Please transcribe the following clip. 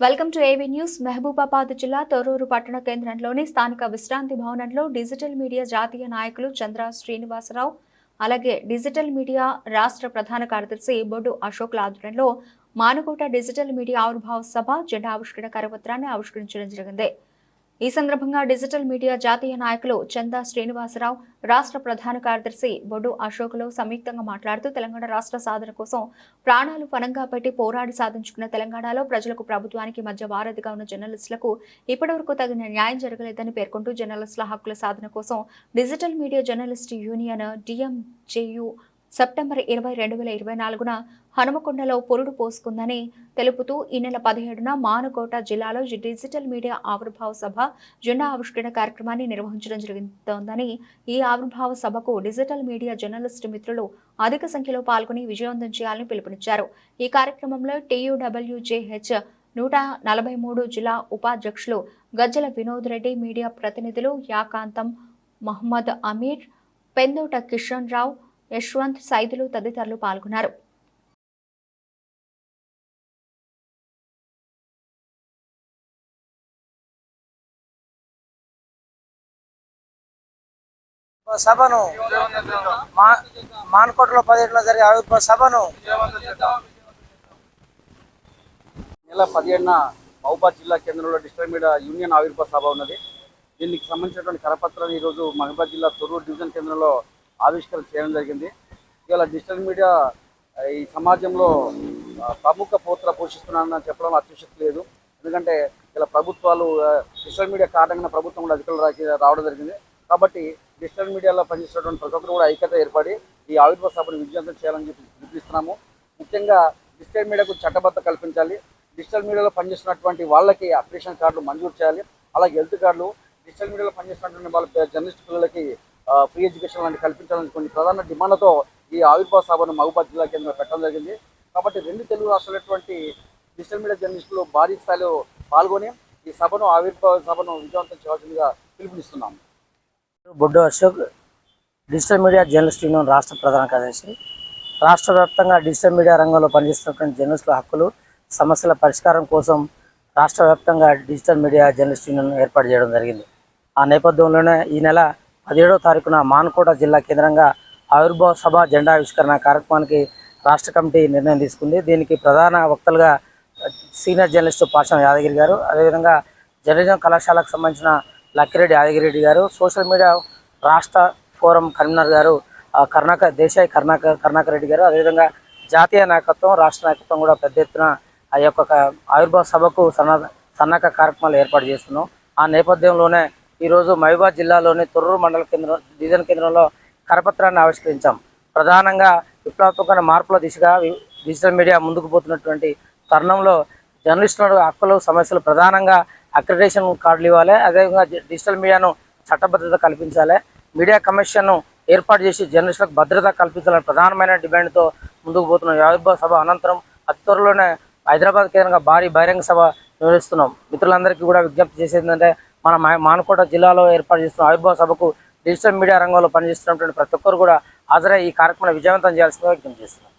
Welcome to AV news. Mahabubabad జిల్లా తొర్రూరు పట్టణ కేంద్రంలోని స్థానిక విశ్రాంతి భవనంలో డిజిటల్ మీడియా జాతీయ నాయకులు చంద్ర శ్రీనివాసరావు అలాగే డిజిటల్ మీడియా రాష్ట్ర ప్రధాన కార్యదర్శి బొడ్డు అశోక్ ఆధ్వర్యంలో మానుకోట డిజిటల్ మీడియా ఆవిర్భావ సభ జెండా ఆవిష్కరణ కార్యపత్రాన్ని ఆవిష్కరించడం జరిగింది. ఈ సందర్భంగా డిజిటల్ మీడియా జాతీయ నాయకులు చందా శ్రీనివాసరావు రాష్ట్ర ప్రధాన కార్యదర్శి బొడ్డు అశోక్లు సంయుక్తంగా మాట్లాడుతూ తెలంగాణ రాష్ట్ర సాధన కోసం ప్రాణాలు పనంగా పెట్టి పోరాడి సాధించుకున్న తెలంగాణలో ప్రజలకు ప్రభుత్వానికి మధ్య వారధిగా ఉన్న జర్నలిస్టులకు ఇప్పటివరకు తగిన న్యాయం జరగలేదని పేర్కొంటూ జర్నలిస్టుల హక్కుల సాధన కోసం digital media journalist union DMJU September ఇరవై రెండు వేల ఇరవై నాలుగున హనుమకొండలో పొరుడు పోసుకుందని తెలుపుతూ ఈ నెల పదిహేడున మానుకోట జిల్లాలో డిజిటల్ మీడియా ఆవిర్భావ సభ జెండా ఆవిష్కరణ కార్యక్రమాన్ని నిర్వహించడం జరుగుతోందని ఈ ఆవిర్భావ సభకు డిజిటల్ మీడియా జర్నలిస్టు మిత్రులు అధిక సంఖ్యలో పాల్గొని విజయవంతం చేయాలని పిలుపునిచ్చారు. ఈ కార్యక్రమంలో టీయూడబ్ల్యూజేహెచ్ నూట నలభై మూడు జిల్లా ఉపాధ్యక్షులు గజ్జల వినోద్ రెడ్డి మీడియా ప్రతినిధులు యాకాంతం మహమ్మద్ అమీర్ పెందోట కిషన్ రావు యశ్వంత్ సైదులు తదితరులు పాల్గొన్నారు. సభను మాన్కోటలో పదిహేడులో జరిగే ఆవిర్భావ సభను నెల పదిహేడున మహబూబాద్ జిల్లా కేంద్రంలో డిజిటల్ మీడియా యూనియన్ ఆవిర్భావ సభ ఉన్నది. దీనికి సంబంధించినటువంటి కరపత్రాన్ని ఈరోజు మహబూబాద్ జిల్లా తొర్రూరు డివిజన్ కేంద్రంలో ఆవిష్కరణ చేయడం జరిగింది. ఇవాళ డిజిటల్ మీడియా ఈ సమాజంలో ప్రముఖ పాత్ర పోషిస్తున్నానని చెప్పడం అత్యుశక్తి లేదు. ఎందుకంటే ఇలా ప్రభుత్వాలు డిజిటల్ మీడియా కారణంగా ప్రభుత్వం కూడా అధికారులు రావడం జరిగింది. కాబట్టి డిజిటల్ మీడియాలో పనిచేసేటువంటి ప్రతి ఒక్కరు కూడా ఐక్యత ఏర్పడి ఈ ఆవిర్భావ సభను విజయవంతం చేయాలని చెప్పి వినిపిస్తున్నాము. ముఖ్యంగా డిజిటల్ మీడియాకు చట్టబద్ధ కల్పించాలి. డిజిటల్ మీడియాలో పనిచేస్తున్నటువంటి వాళ్ళకి అప్లికేషన్ కార్డులు మంజూరు చేయాలి. అలాగే హెల్త్ కార్డులు డిజిటల్ మీడియాలో పనిచేస్తున్నటువంటి వాళ్ళ జర్నలిస్ట్ పిల్లలకి ఫ్రీ ఎడ్యుకేషన్ లాంటి కల్పించాలని కొన్ని ప్రధాన డిమాండ్లతో ఈ ఆవిర్భావ సభను మహబూబాద్ జిల్లా కేంద్రంలో పెట్టడం జరిగింది. కాబట్టి రెండు తెలుగు రాష్ట్రాలటువంటి డిజిటల్ మీడియా జర్నలిస్టులు భారీ స్థాయిలో పాల్గొని ఈ సభను ఆవిర్భావ సభను విజయవంతం చేయాల్సిందిగా పిలుపునిస్తున్నాము. Boddu Ashok digital media journalist union రాష్ట్ర ప్రధాన కార్యదర్శి. రాష్ట్ర వ్యాప్తంగా డిజిటల్ మీడియా రంగంలో పనిచేస్తున్నటువంటి జర్నలిస్టుల హక్కులు సమస్యల పరిష్కారం కోసం రాష్ట్ర వ్యాప్తంగా డిజిటల్ మీడియా జర్నలిస్ట్ యూనియన్ ఏర్పాటు చేయడం జరిగింది. ఆ నేపథ్యంలోనే ఈ నెల పదిహేడవ తారీఖున మాన్కోట జిల్లా కేంద్రంగా ఆవిర్భావ సభ జెండా ఆవిష్కరణ కార్యక్రమానికి రాష్ట్ర కమిటీ నిర్ణయం తీసుకుంది. దీనికి ప్రధాన వక్తలుగా సీనియర్ జర్నలిస్టు పాషం యాదగిరి గారు అదేవిధంగా జర్నలిజం కళాశాలకు సంబంధించిన లక్కిరెడ్డి యాదగిరెడ్డి గారు సోషల్ మీడియా రాష్ట్ర ఫోరం కన్వీనర్ గారు ఆ, దేశాయ్ కర్ణాక కర్ణాకర్ రెడ్డి గారు అదేవిధంగా జాతీయ నాయకత్వం రాష్ట్ర నాయకత్వం కూడా పెద్ద ఎత్తున ఆ యొక్క ఆవిర్భావ సభకు సన్న సన్నాహక కార్యక్రమాలు ఏర్పాటు చేస్తున్నాం. ఆ నేపథ్యంలోనే ఈరోజు మహబూబాద్ జిల్లాలోని తొర్రూరు మండల కేంద్రం డివిజన్ కేంద్రంలో కరపత్రాన్ని ఆవిష్కరించాం. ప్రధానంగా విప్లవాత్మకమైన మార్పుల దిశగా డిజిటల్ మీడియా ముందుకు పోతున్నటువంటి తరుణంలో జర్నలిస్టుల హక్కులు సమస్యలు ప్రధానంగా అక్రిడేషన్ కార్డులు ఇవ్వాలి. అదేవిధంగా డిజిటల్ మీడియాను చట్టబద్ధత కల్పించాలి. మీడియా కమిషన్ను ఏర్పాటు చేసి జర్నలిస్టులకు భద్రత కల్పించాలని ప్రధానమైన డిమాండ్తో ముందుకు పోతున్నాం ఆవిర్భావ సభ అనంతరం అతి త్వరలోనే హైదరాబాద్ కేంద్రంగా భారీ బహిరంగ సభ నిర్వహిస్తున్నాం. మిత్రులందరికీ కూడా విజ్ఞప్తి చేసేది ఏంటంటే మన మా- మానుకోట జిల్లాలో ఏర్పాటు చేస్తున్న ఆవిర్భావ సభకు డిజిటల్ మీడియా రంగంలో పనిచేస్తున్నటువంటి ప్రతి ఒక్కరు కూడా హాజరై ఈ కార్యక్రమాన్ని విజయవంతం చేయాల్సిందిగా విజ్ఞప్తి చేస్తున్నారు